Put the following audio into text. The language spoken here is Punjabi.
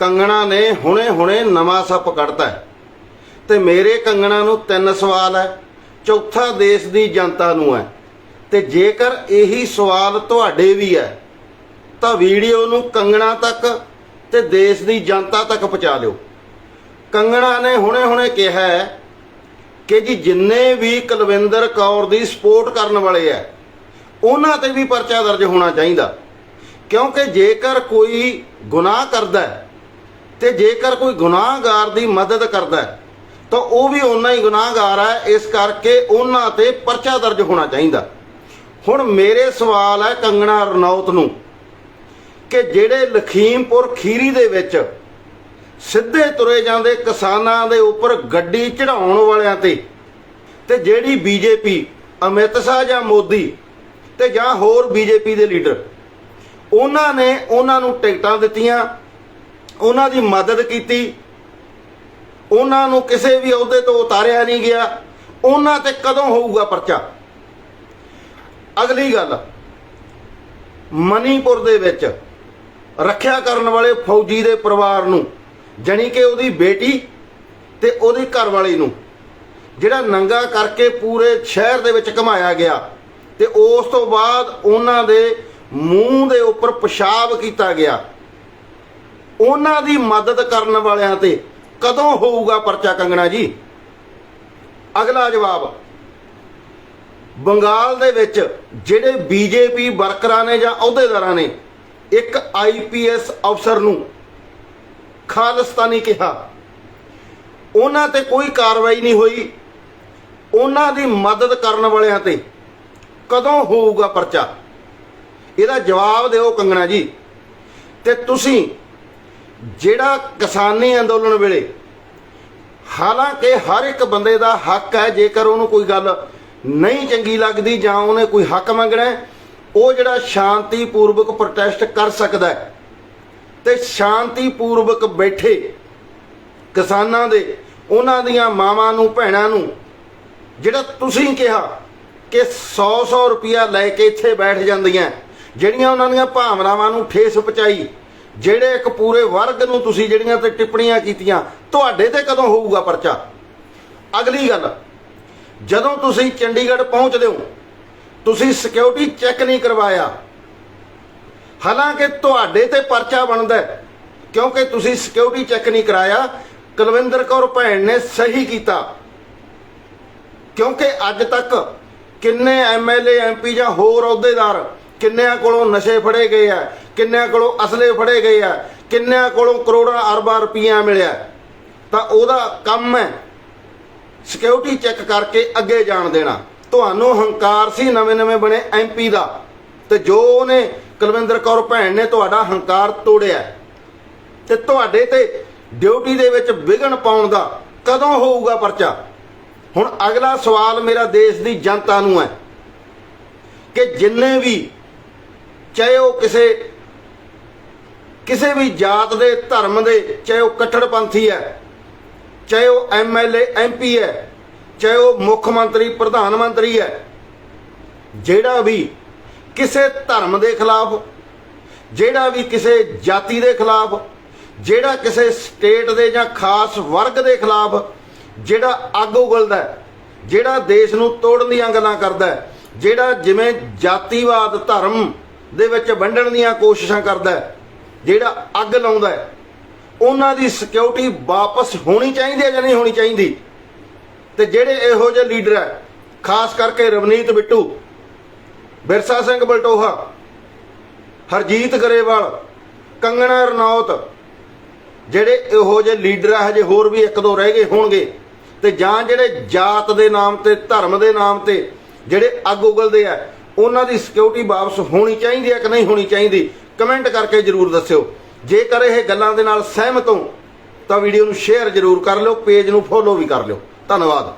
ਕੰਗਣਾ ਨੇ ਹੁਣੇ-ਹੁਣੇ ਨਵਾਂ ਸੱਪ ਕੱਢਤਾ ਹੈ। ਤੇ ਮੇਰੇ ਕੰਗਣਾ ਨੂੰ ਤਿੰਨ ਸਵਾਲ ਹੈ। ਚੌਥਾ ਦੇਸ਼ ਦੀ ਜਨਤਾ ਨੂੰ ਹੈ। ਤੇ ਜੇਕਰ ਇਹੀ ਸਵਾਲ ਤੁਹਾਡੇ ਵੀ ਹੈ, ਤਾਂ ਵੀਡੀਓ ਨੂੰ ਕੰਗਣਾ ਤੱਕ ਤੇ ਦੇਸ਼ ਦੀ ਜਨਤਾ ਤੱਕ ਪਹੁੰਚਾ ਦਿਓ। ਕੰਗਣਾ ਨੇ ਹੁਣੇ-ਹੁਣੇ ਕਿਹਾ ਹੈ ਕਿ ਜੀ ਜਿੰਨੇ ਵੀ ਕੁਲਵਿੰਦਰ ਕੌਰ ਦੀ ਸਪੋਰਟ ਕਰਨ ਵਾਲੇ ਆ ਉਹਨਾਂ ਤੇ ਵੀ ਪਰਚਾ ਦਰਜ ਹੋਣਾ ਚਾਹੀਦਾ। ਕਿਉਂਕਿ ਜੇਕਰ ਕੋਈ ਗੁਨਾਹ ਕਰਦਾ ਹੈ ਤੇ ਜੇਕਰ ਕੋਈ ਗੁਨਾਹਗਾਰ ਦੀ ਮਦਦ ਕਰਦਾ ਹੈ, ਤਾਂ ਉਹ ਵੀ ਓਨਾ ਹੀ ਗੁਨਾਹਗਾਰ ਹੈ, ਇਸ ਕਰਕੇ ਉਹਨਾਂ ਤੇ ਪਰਚਾ ਦਰਜ ਹੋਣਾ ਚਾਹੀਦਾ। ਹੁਣ ਮੇਰੇ ਸਵਾਲ ਹੈ ਕੰਗਣਾ ਰਣੌਤ ਨੂੰ ਕਿ ਜਿਹੜੇ ਲਖੀਮਪੁਰ ਖੀਰੀ ਦੇ ਵਿੱਚ ਸਿੱਧੇ ਤੁਰੇ ਜਾਂਦੇ ਕਿਸਾਨਾਂ ਦੇ ਉੱਪਰ ਗੱਡੀ ਚੜਾਉਣ ਵਾਲਿਆਂ ਤੇ ਤੇ ਜਿਹੜੀ ਬੀਜੇਪੀ ਅਮਿਤ ਸ਼ਾਹ ਜਾਂ ਮੋਦੀ ਤੇ ਜਾਂ ਹੋਰ ਬੀਜੇਪੀ ਦੇ ਲੀਡਰ, ਉਹਨਾਂ ਨੇ ਉਹਨਾਂ ਨੂੰ ਟਿਕਟਾਂ ਦਿੱਤੀਆਂ ਉਹਨਾਂ ਦੀ ਮਦਦ ਕੀਤੀ। ਉਹਨਾਂ ਨੂੰ ਕਿਸੇ ਵੀ ਅਹੁਦੇ ਤੋਂ ਉਤਾਰਿਆ ਨਹੀਂ ਗਿਆ। ਉਹਨਾਂ ਤੇ ਕਦੋਂ ਹੋਊਗਾ ਪਰਚਾ? ਅਗਲੀ ਗੱਲ, ਮਨੀਪੁਰ ਦੇ ਵਿੱਚ ਰੱਖਿਆ ਕਰਨ ਵਾਲੇ ਫੌਜੀ ਦੇ ਪਰਿਵਾਰ ਨੂੰ, ਜਣੀ ਕਿ ਉਹਦੀ ਬੇਟੀ ਤੇ ਉਹਦੀ ਘਰਵਾਲੀ ਨੂੰ, ਜਿਹੜਾ ਨੰਗਾ ਕਰਕੇ ਪੂਰੇ ਸ਼ਹਿਰ ਦੇ ਵਿੱਚ ਘਮਾਇਆ ਗਿਆ ਤੇ ਉਸ ਤੋਂ ਬਾਅਦ ਉਹਨਾਂ ਦੇ ਮੂੰਹ ਦੇ ਉੱਪਰ ਪਿਸ਼ਾਬ ਕੀਤਾ ਗਿਆ। ਉਹਨਾਂ ਦੀ ਮਦਦ ਕਰਨ ਵਾਲਿਆਂ ਤੇ ਕਦੋਂ ਹੋਊਗਾ ਪਰਚਾ ਕੰਗਣਾ ਜੀ? ਅਗਲਾ ਜਵਾਬ, ਬੰਗਾਲ ਦੇ ਵਿੱਚ ਜਿਹੜੇ ਬੀਜੇਪੀ ਵਰਕਰਾਂ ਨੇ ਜਾਂ ਅਹੁਦੇਦਾਰਾਂ ਨੇ ਇੱਕ ਆਈਪੀਐਸ ਅਫਸਰ ਨੂੰ ਖਾਲਿਸਤਾਨੀ ਕਿਹਾ, ਉਹਨਾਂ ਤੇ ਕੋਈ ਕਾਰਵਾਈ ਨਹੀਂ ਹੋਈ, ਉਹਨਾਂ ਦੀ ਮਦਦ ਕਰਨ ਵਾਲਿਆਂ ਤੇ ਕਦੋਂ ਹੋਊਗਾ ਪਰਚਾ? ਇਹਦਾ ਜਵਾਬ ਦਿਓ ਕੰਗਣਾ ਜੀ। ਤੇ ਤੁਸੀਂ ਜਿਹੜਾ ਕਿਸਾਨੀ ਅੰਦੋਲਨ ਵੇਲੇ ਹਾਲਾਂਕਿ ਹਰ ਇੱਕ ਬੰਦੇ ਦਾ ਹੱਕ ਹੈ, ਜੇਕਰ ਉਹਨੂੰ ਕੋਈ ਗੱਲ ਨਹੀਂ ਚੰਗੀ ਲੱਗਦੀ ਜਾਂ ਉਹਨੇ ਕੋਈ ਹੱਕ ਮੰਗਣਾ ਉਹ ਜਿਹੜਾ ਸ਼ਾਂਤੀਪੂਰਵਕ ਪ੍ਰੋਟੈਸਟ ਕਰ ਸਕਦਾ ਹੈ। ਤੇ ਸ਼ਾਂਤੀਪੂਰਵਕ ਬੈਠੇ ਕਿਸਾਨਾਂ ਦੇ, ਉਹਨਾਂ ਦੀਆਂ ਮਾਵਾਂ ਨੂੰ, ਭੈਣਾਂ ਨੂੰ, ਜਿਹੜਾ ਤੁਸੀਂ ਕਿਹਾ ਕਿ 100-100 ਰੁਪਿਆ ਲੈ ਕੇ ਇੱਥੇ ਬੈਠ ਜਾਂਦੀਆਂ, ਜਿਹੜੀਆਂ ਉਹਨਾਂ ਦੀਆਂ ਭਾਵਨਾਵਾਂ ਨੂੰ ਠੇਸ ਪਹੁੰਚਾਈ ਜਿਹੜੇ ਇੱਕ ਪੂਰੇ ਵਰਗ ਨੂੰ ਤੁਸੀਂ ਜਿਹੜੀਆਂ ਤੇ ਟਿੱਪਣੀਆਂ ਕੀਤੀਆਂ, ਤੁਹਾਡੇ ਤੇ ਕਦੋਂ ਹੋਊਗਾ ਪਰਚਾ? ਅਗਲੀ ਗੱਲ, ਜਦੋਂ ਤੁਸੀਂ ਚੰਡੀਗੜ੍ਹ ਪਹੁੰਚਦੇ ਹੋ, ਤੁਸੀਂ ਸਿਕਿਉਰਿਟੀ ਚੈੱਕ ਨਹੀਂ ਕਰਵਾਇਆ, ਹਾਲਾਂਕਿ ਤੁਹਾਡੇ ਤੇ ਪਰਚਾ ਬਣਦਾ ਕਿਉਂਕਿ ਤੁਸੀਂ ਸਿਕਿਉਰਿਟੀ ਚੈੱਕ ਨਹੀਂ ਕਰਾਇਆ, ਕੁਲਵਿੰਦਰ ਕੌਰ ਭੈਣ ਨੇ ਸਹੀ ਕੀਤਾ। ਕਿਉਂਕਿ ਅੱਜ ਤੱਕ ਕਿੰਨੇ ਐਮਐਲਏ ਐਮਪੀ ਜਾਂ ਹੋਰ ਅਹੁਦੇਦਾਰ ਕਿੰਨਿਆਂ ਕੋਲੋਂ ਨਸ਼ੇ ਫੜੇ ਗਏ ਆ ਕਿੰਨਿਆਂ ਕੋਲੋਂ ਅਸਲੇ ਫੜੇ ਗਏ ਆ, ਕਿੰਨਿਆਂ ਕੋਲੋਂ ਕਰੋੜਾਂ ਅਰਬਾਂ ਰੁਪਈਆ ਮਿਲਿਆ। ਤਾਂ ਉਹਦਾ ਕੰਮ ਹੈ ਸਿਕਿਉਰਿਟੀ ਚੈੱਕ ਕਰਕੇ ਅੱਗੇ ਜਾਣ ਦੇਣਾ। ਤੁਹਾਨੂੰ ਹੰਕਾਰ ਸੀ ਨਵੇਂ-ਨਵੇਂ ਬਣੇ ਐਮਪੀ ਦਾ। ਤੇ ਜੋ ਉਹਨੇ ਕੁਲਵਿੰਦਰ ਕੌਰ ਭੈਣ ਨੇ ਤੁਹਾਡਾ ਹੰਕਾਰ ਤੋੜਿਆ। ਤੇ ਤੁਹਾਡੇ ਤੇ ਡਿਊਟੀ ਦੇ ਵਿੱਚ ਵਿਘਨ ਪਾਉਣ ਦਾ ਕਦੋਂ ਹੋਊਗਾ ਪਰਚਾ? ਹੁਣ ਅਗਲਾ ਸਵਾਲ ਮੇਰਾ ਦੇਸ਼ ਦੀ ਜਨਤਾ ਨੂੰ ਹੈ ਕਿ ਜਿੰਨੇ ਵੀ, ਚਾਹੇ ਉਹ ਕਿਸੇ ਕਿਸੇ ਵੀ ਜਾਤ ਦੇ ਧਰਮ ਦੇ ਚਾਹੇ ਉਹ ਕੱਟੜਪੰਥੀ ਹੈ ਚਾਹੇ ਉਹ ਐਮਐਲਏ ਐਮਪੀ ਹੈ ਚਾਹੇ ਉਹ ਮੁੱਖ ਮੰਤਰੀ ਪ੍ਰਧਾਨ ਮੰਤਰੀ ਹੈ ਜਿਹੜਾ ਵੀ ਕਿਸੇ ਧਰਮ ਦੇ ਖਿਲਾਫ ਜਿਹੜਾ ਵੀ ਕਿਸੇ ਜਾਤੀ ਦੇ ਖਿਲਾਫ ਜਿਹੜਾ ਕਿਸੇ ਸਟੇਟ ਦੇ ਜਾਂ ਖਾਸ ਵਰਗ ਦੇ ਖਿਲਾਫ ਜਿਹੜਾ ਅੱਗ ਉਗਲਦਾ ਜਿਹੜਾ ਦੇਸ਼ ਨੂੰ ਤੋੜਨ ਦੀਆਂ ਗੱਲਾਂ ਕਰਦਾ ਜਿਹੜਾ ਜਿਵੇਂ ਜਾਤੀਵਾਦ ਧਰਮ ਦੇ ਵਿੱਚ ਵੰਡਣ ਦੀਆਂ ਕੋਸ਼ਿਸ਼ਾਂ ਕਰਦਾ ਹੈ, ਜਿਹੜਾ ਅੱਗ ਲਾਉਂਦਾ ਹੈ, ਉਹਨਾਂ ਦੀ ਸਿਕਿਉਰਿਟੀ ਵਾਪਸ ਹੋਣੀ ਚਾਹੀਦੀ ਹੈ ਜਾਂ ਨਹੀਂ ਹੋਣੀ ਚਾਹੀਦੀ? ਤੇ ਜਿਹੜੇ ਇਹੋ ਜਿਹੇ ਲੀਡਰ ਹੈ ਖਾਸ ਕਰਕੇ ਰਵਨੀਤ ਬਿੱਟੂ ਬਿਰਸਾ ਸਿੰਘ ਬਲਟੋਹਾ ਹਰਜੀਤ ਗਰੇਵਾਲ ਕੰਗਣਾ ਰਣੌਤ ਜਿਹੜੇ ਇਹੋ ਜਿਹੇ ਲੀਡਰ ਆ ਹਜੇ ਹੋਰ ਵੀ ਇੱਕ ਦੋ ਰਹਿ ਗਏ ਹੋਣਗੇ ਤੇ ਜਾਂ ਜਿਹੜੇ ਜਾਤ ਦੇ ਨਾਮ ਤੇ ਧਰਮ ਦੇ ਨਾਮ ਤੇ ਜਿਹੜੇ ਅੱਗ ਉਗਲਦੇ ਆ ਉਹਨਾਂ ਦੀ ਸਿਕਿਉਰਿਟੀ ਵਾਪਸ ਹੋਣੀ ਚਾਹੀਦੀ ਹੈ ਕਿ ਨਹੀਂ ਹੋਣੀ ਚਾਹੀਦੀ? ਕਮੈਂਟ ਕਰਕੇ ਜਰੂਰ ਦੱਸਿਓ। ਜੇਕਰ ਇਹ ਗੱਲਾਂ ਦੇ ਨਾਲ ਸਹਿਮਤ ਹੋ, ਤਾਂ ਵੀਡੀਓ ਨੂੰ ਸ਼ੇਅਰ ਜਰੂਰ ਕਰ ਲਿਓ, ਪੇਜ ਨੂੰ ਫੋਲੋ ਵੀ ਕਰ ਲਿਓ। ਧੰਨਵਾਦ।